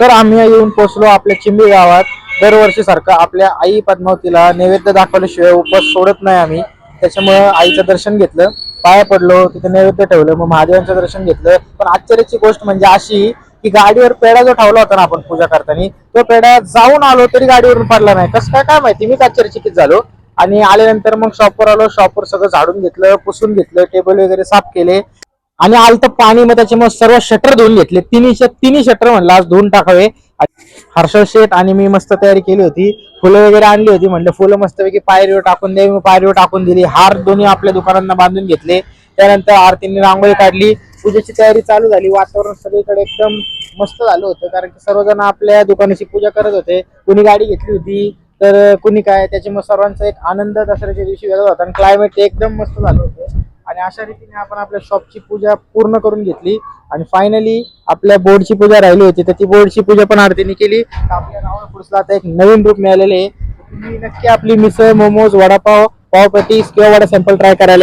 तर आम्ही येऊन पोहोचलो आपल्या चिंबी गावात. दरवर्षी सारखं आपल्या आई पद्मावतीला नैवेद्य दाखवल्याशिवाय उपवास सोडत नाही आम्ही. त्याच्यामुळं आईचं दर्शन घेतलं. पाया पडलो तिथे नैवेद्य ठेवलं मग महादेवांचं दर्शन घेतलं. पण आश्चर्याची गोष्ट म्हणजे अशी की गाडीवर पेढा जो ठेवला होता ना आपण पूजा करताना तो पेढा जाऊन आलो तरी गाडीवरून पडला नाही. कसं काय काय माहिती मीच आश्चर्यचकित झालो. आणि आल्यानंतर मग शॉपवर आलो शॉपवर सगळं झाडून घेतलं पुसून घेतलं टेबल वगैरे साफ केले. आणि आलं तर पाणी मग त्याच्यामुळे सर्व शटर धुवून घेतले. तिन्ही तिन्ही शटर म्हणलं आज धुवून टाकावे. हर्षल शेठ आणि मी मस्त तयारी केली होती. फुलं वगैरे आणली होती म्हणलं फुलं मस्तपैकी पायरीवर टाकून द्यावी मग पायरीवर टाकून दिली. हार दोन्ही आपल्या दुकानांना बांधून घेतले. त्यानंतर आरतीने रांगोळी काढली. पूजेची तयारी चालू झाली. वातावरण सगळीकडे एकदम मस्त झालं होतं कारण की सर्वजण आपल्या दुकानाची पूजा करत होते. कुणी गाडी घेतली होती तर कुणी काय त्याच्यामुळे सर्वांचा एक आनंद दसऱ्याच्या दिवशी वेगळा होता. आणि क्लायमेट एकदम मस्त झालं होतं. आणि अशा रीतीने आपण आपल्या शॉपची पूजा पूर्ण करून घेतली. आणि फायनली आपल्या बोर्डची पूजा राहिली होती तर ती बोर्डची पूजा पण आरतीने केली. तर आपल्या रावण पुरुषला आता एक नवीन रूप मिळालेले आहे. तुम्ही नक्की आपली मिसळ मोमोज वडापाव पावपॅटीस किंवा वडा सॅम्पल ट्राय करायला